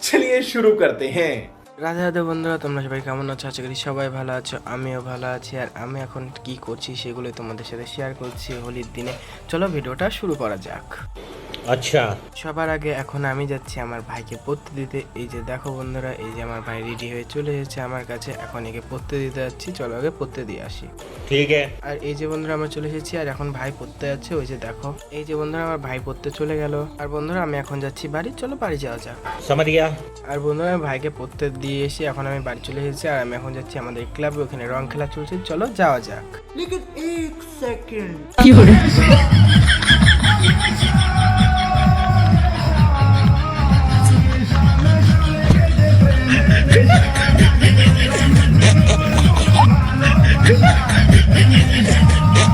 চলিয়ে শুরু করতে হ্যাঁ রাজা রাধে বন্ধুরা তোমরা সবাই কেমন আছো? আশা করি সবাই ভালো আছো আমিও ভালো আছি। আর আমি এখন কি করছি সেগুলো তোমাদের সাথে শেয়ার করছি হোলির দিনে। চলো ভিডিওটা শুরু করা যাক। আচ্ছা। সবার আগে এখন আমি যাচ্ছি আমার ভাইকে পড়তে দিতে। এই যে দেখো বন্ধুরা এই যে আমার ভাই রেডি হয়ে চলে এসেছে আমার কাছে। এখন একে পড়তে দিতে যাচ্ছি চলো আগে পড়তে দিয়ে আসি। ঠিক আছে। আর এই যে বন্ধুরা আমরা চলে এসেছি আর এখন ভাই পড়তে যাচ্ছে ওই যে দেখো। এই যে বন্ধুরা আমার ভাই পড়তে চলে গেল। আর বন্ধুরা আমি এখন যাচ্ছি বাড়ি চলো বাড়ি যাওয়া যাক। সামারিয়া। আর বন্ধুরা আমি ভাইকে পড়তে দিয়ে এসে এখন আমি বাড়ি চলে এসেছি আর আমি এখন যাচ্ছি আমাদের ক্লাবে ওখানে রং খেলা চলছে। চলো যাওয়া যাক। Second Come on.